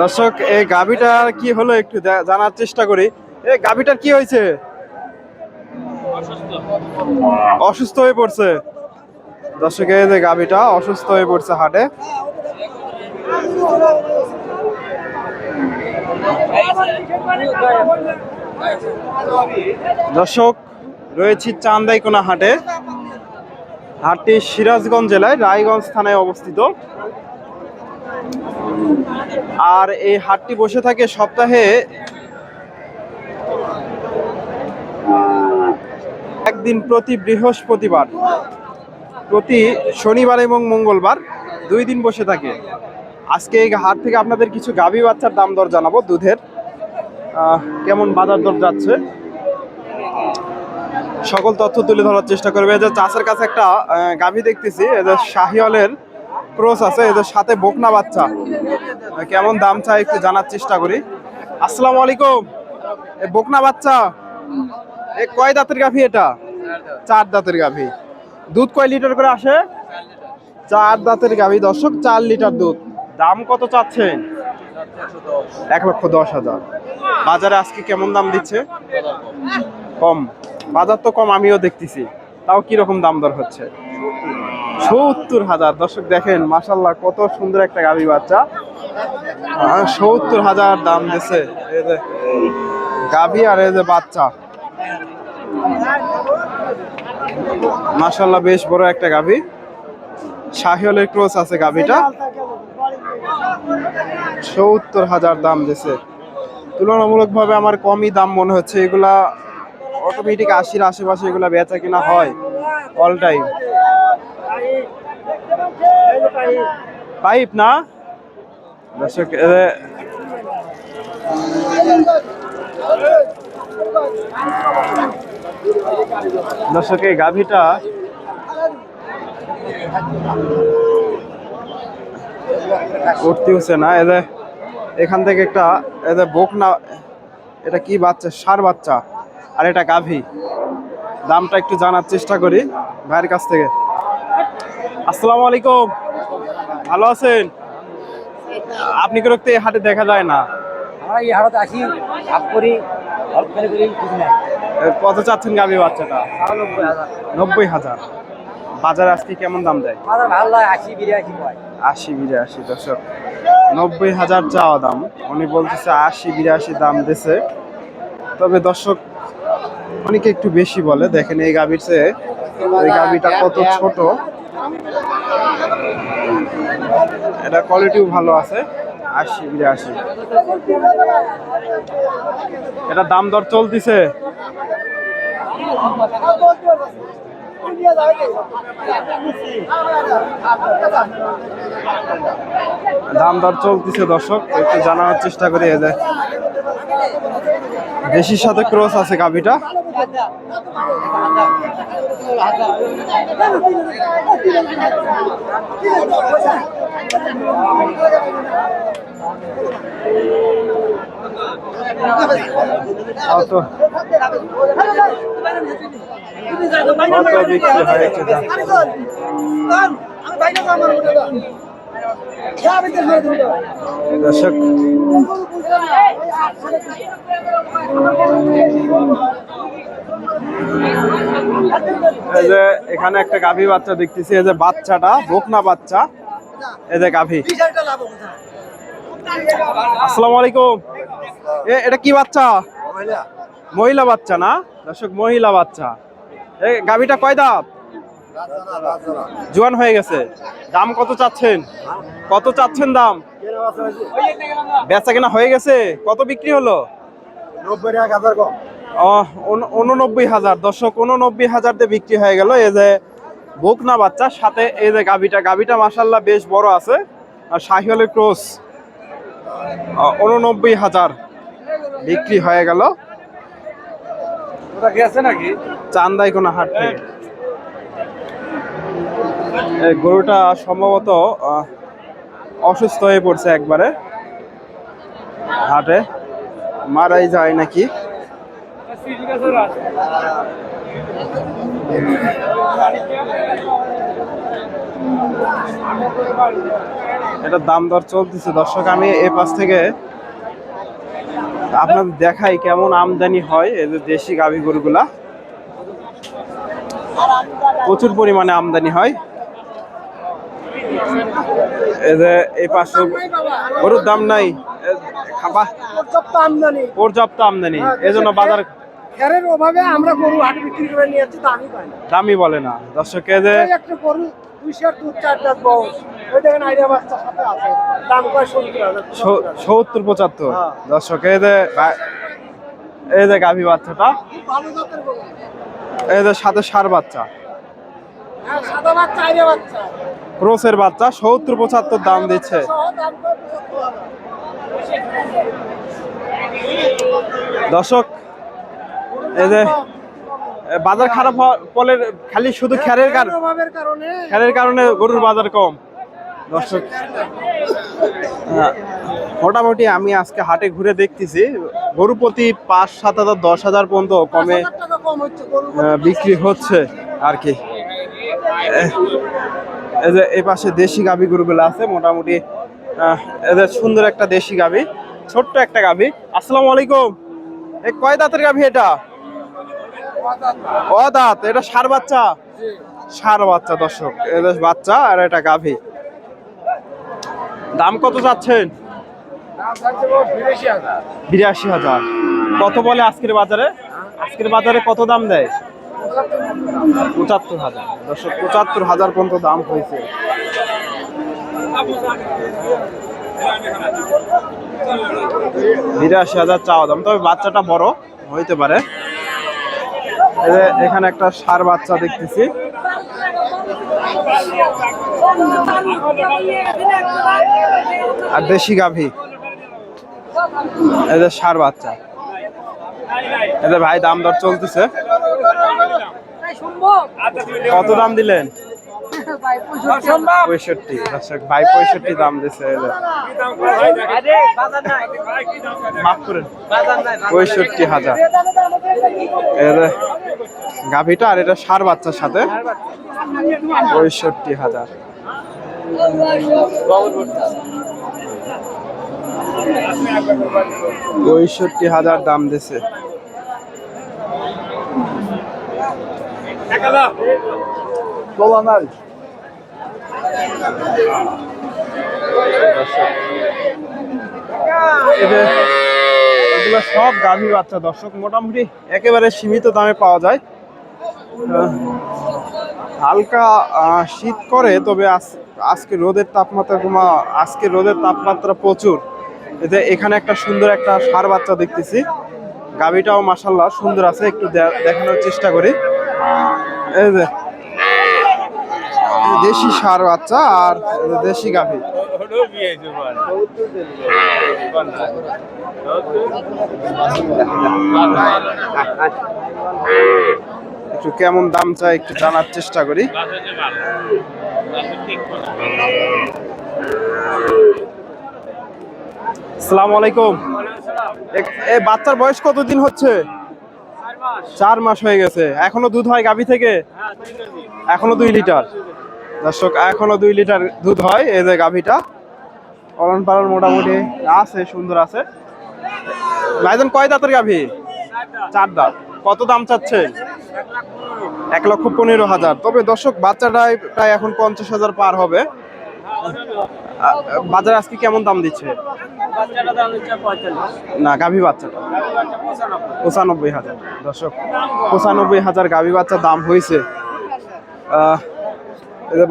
দর্শক, এই গাভিটার কি হলো একটু জানার চেষ্টা করি। এই গাভিটার কি হয়েছে? অসুস্থ হয়ে পড়ছে। দর্শক, এই যে গাভিটা অসুস্থ হয়ে পড়ছে হাটে। দর্শক, রয়েছি চান্দাইকোনা হাটে। হাটটি সিরাজগঞ্জ জেলায়, রায়গঞ্জ থানায় অবস্থিত। আর এই হাটটি বসে থাকে সপ্তাহে একদিন প্রতি বৃহস্পতিবার, প্রতি শনিবার এবং মঙ্গলবার দুই দিন বসে থাকে। আজকে এই হাট থেকে আপনাদের কিছু গাভী বাচ্চার দাম দর জানাব, দুধের। কেমন বাজার দর যাচ্ছে? সকল তথ্য তুলে ধরার চেষ্টা করবে। যে চাষের কাছে একটা গাভী দেখতেছি শাহিওয়ালের ক্রস আছে, এদের সাথে বকনা বাচ্চা। কেমন দাম চাই একটু জানার চেষ্টা করি। আসসালামু আলাইকুম। বকনা বাচ্চা, এ কয় দাঁতের গাভী এটা? চার দাঁতের গাভী। দুধ কয় লিটার করে আসে? চার দাঁতের গাভী। দর্শক, চার লিটার দুধ। দাম কত চাচ্ছেন? এক লক্ষ দশ হাজার। বাজারে আজকে কেমন দাম দিচ্ছে? কম। বাজার তো কম, আমিও দেখতেছি। তাও কি রকম দাম দর হচ্ছে? সত্তর হাজার। দর্শক দেখেন মাসাল্লাহ কত সুন্দর একটা গাভী বাচ্চা। সত্তর হাজার দাম এই গাভী আর এই যে বাচ্চা। মাসাল্লাহ বেশ বড় একটা গাভী। শাহিওয়ালের ক্রস আছে গাভীটা। সত্তর হাজার দাম দিছে। তুলনামূলকভাবে আমার কমই দাম মনে হচ্ছে। এগুলা অটোমেটিক আশির আশেপাশে এগুলা বেচা কিনা হয় অল টাইম পাইপ না? দর্শক দর্শক, এই গাভীটা উঠতে হচ্ছে না। এদের এখান থেকে একটা এদের বোক না এটা কি বাচ্চা? সার বাচ্চা। আর এটা গাভী। দামটা একটু জানার চেষ্টা করি ভাইয়ের কাছ থেকে। আসসালামু আলাইকুম। ভালো আছেন? আপনি কি রক্তে হাটে দেখা যায় না? আমরা এই হারতে আসি ভাগ করি করে করি কিছু নাই। কত চাচ্ছেন গাভী বাচ্চাটা? নব্বই হাজার। বাজারে আজকে কেমন দাম দেয়? আমাদের ভালো লাগে আশি হয় আশি বিরাশি দশক নব্বই হাজার চাওয়া দাম। উনি বলতেছে আশি বিরাশি দাম দিছে। তবে দর্শক অনেকে একটু বেশি বলে দেখেন এই গাভীর চেয়ে এই গাভীটা কত ছোট। এটা কোয়ালিটিও ভালো আছে। আসি আশি, বিরাশি। এটা দাম দর চলতিছে? দাম দর চলতেছে দর্শক, একটু জানানোর চেষ্টা করি যে। দেশির সাথে ক্রস আছে গাভিটা। কত দর্শক এই যে এখানে একটা গাভী বাচ্চা দেখতেছি এই যে বাচ্চাটা বকনা বাচ্চা এই যে গাভী। আসসালামু আলাইকুম। এ এটা কি বাচ্চা? মহিলা। বাচ্চা না? দর্শক মহিলা বাচ্চা। এই গাভীটা কয় দাঁত? জোয়ান হয়ে গেছে। দাম কত চাচ্ছেন? কত চাচ্ছেন দাম? বেচা কেনা হয়ে গেছে? কত বিক্রি হলো? উননব্বই হাজার। দর্শক উননব্বই হাজার দিয়ে বিক্রি হয়ে গেল। এই যে বকনা বাচ্চা সাথে এই যে গাভিটা। গাভিটা মাসাল্লাহ বেশ বড় আছে। আর শাহিওয়ালের ক্রস উননব্বই হাজার বিক্রি হয়ে গেল। ওটা গেছে নাকি? চান্দাই কোনো হাট গরুটা সম্ভবত অসুস্থ হয়ে পড়ছে একবারে। হাটে। মারাই যায় নাকি? এটা দাম দর চলতেছে। দর্শক, আমি এ পাশ থেকে আপনাদের দেখাই কেমন আমদানি হয় এই যে দেশি গাভী গরুগুলা। প্রচুর পরিমাণে আমদানি হয়। এই যে এই পাশে গরুর দাম নাই। খাবা। পর্যাপ্ত আমদানি। পর্যাপ্ত আমদানি। এজন্য বাজার খেরের অভাবে আমরা গরু হাট বিক্রি করে নিয়ে যাচ্ছি দামই পাই না। দামই বলে না। দর্শক এই যে একটা গরু সত্তর পঁচাত্তর হ্যাঁ। দর্শক এই যে এই যে গাভী বাচ্চাটা। এই যে সাথে সার বাচ্চা। হ্যাঁ বাচ্চা। আইডিয়া বাচ্চা সত্তর পঁচাত্তর দাম দিচ্ছে। দর্শক, এই যে বাজার খারাপ হওয়ার ফলে খালি শুধু খ্যারের কারণ খেরের কারণে গরুর বাজার কম। দর্শক মোটামুটি আমি আজকে হাটে ঘুরে দেখতেছি, গরু প্রতি পাঁচ, সাত হাজার, দশ হাজার পর্যন্ত কমে বিক্রি হচ্ছে আর কি। এই যে এই পাশে দেশি গাভী গরুগুলো আছে, মোটামুটি এদের সুন্দর একটা দেশি গাভী, ছোট্ট একটা গাভী। আসসালামু আলাইকুম। এ কয় দাঁতের গাভী এটা? ও দাঁত? এটা সার বাচ্চা? সার বাচ্চা, দর্শক। এদের বাচ্চা আর এটা গাভী। দাম কত যাচ্ছেন? বিরাশি হাজার। কত বলে আজকের বাজারে? আজকের বাজারে কত দাম দেয়? পঁচাত্তর হাজার। দর্শক, পঁচাত্তর হাজার পর্যন্ত দাম হয়েছে। বিরাশি হাজার চাওয়া দাম। তবে বাচ্চাটা বড়, হইতে পারে। এখানে একটা সার বাচ্চা দেখতেছি। আর দেশি গাভী। এদের সার বাচ্চা। এদের ভাই, দাম দর চলতেছে। কত দাম দিলেন? পঁয়ষট্টি। ভাই পঁয়ষট্টি দাম দিছে এই মাফ করেন। পঁয়ষট্টি হাজার। এর গাভীটা আর এটা সার বাচ্চার সাথে। পঁয়ষট্টি হাজার। পঁয়ষট্টি হাজার দাম দিছে। এদের এগুলো সব গাভী বাচ্চা, দর্শক, মোটামুটি একেবারে সীমিত দামে পাওয়া যায়। হালকা শীত করে, তবে আজ- আজকে রোদের তাপমাত্রা কমা, আজকে রোদের তাপমাত্রা প্রচুর। এতে এখানে একটা সুন্দর একটা সার বাচ্চা দেখতেছি। গাভীটাও মাসাল্লাহ সুন্দর আছে, একটু দেখানোর চেষ্টা করি। দেশি সার বাচ্চা আর দেশি গাভী। একটু কেমন দাম চাই একটু জানার চেষ্টা করি। আসসালামু আলাইকুম। এ বাচ্চার বয়স কতদিন হচ্ছে? চার মাস হয়ে গেছে। এখনও দুধ হয় গাভী থেকে? এখনও দুই লিটার। দর্শক, এখনও দুই লিটার দুধ হয় এই যে গাভীটা। পালন পালন মোটামুটি আছে, সুন্দর আছে। ভাইজান, কয় দাঁতের গাভী? চার দাঁত। কত দাম চাচ্ছে এক লক্ষ পনেরো হাজার। তবে দর্শক, বাচ্চাটাই প্রায় এখন পঞ্চাশ হাজার পার হবে। বাজার আজকে কেমন দাম দিচ্ছে? না, গাভী বাচ্চাটা। পঁচানব্বই হাজার। দর্শক, পঁচানব্বই হাজার গাভী বাচ্চার দাম হয়েছে।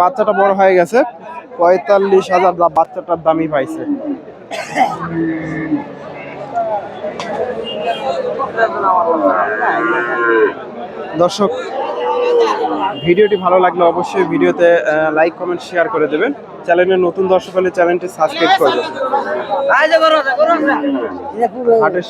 বাচ্চাটা বড় হয়ে গেছে, পঁয়তাল্লিশ হাজার বাচ্চাটার দামই পাইছে। দর্শক, ভিডিওটি ভালো লাগলে অবশ্যই ভিডিওতে লাইক কমেন্ট শেয়ার করে দেবেন। চ্যানেলের নতুন দর্শক হলে চ্যানেলটি সাবস্ক্রাইব করবেন হাটের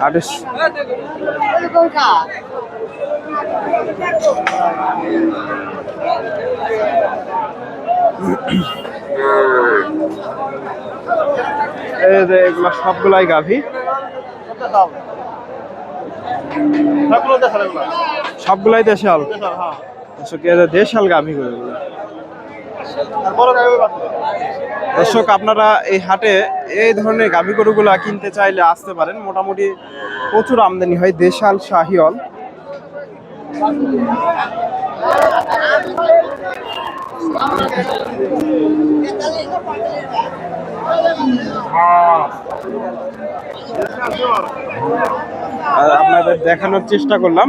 হাটের এগুলা সবগুলাই গাভী। সবগুলাই দেশাল। দর্শক এরা দেশাল গাভী গরু দর্শক আপনারা এই হাটে এই ধরনের গাভী গরুগুলা কিনতে চাইলে আসতে পারেন। মোটামুটি প্রচুর আমদানি হয় দেশাল শাহিওল। আপনাদের দেখানোর চেষ্টা করলাম।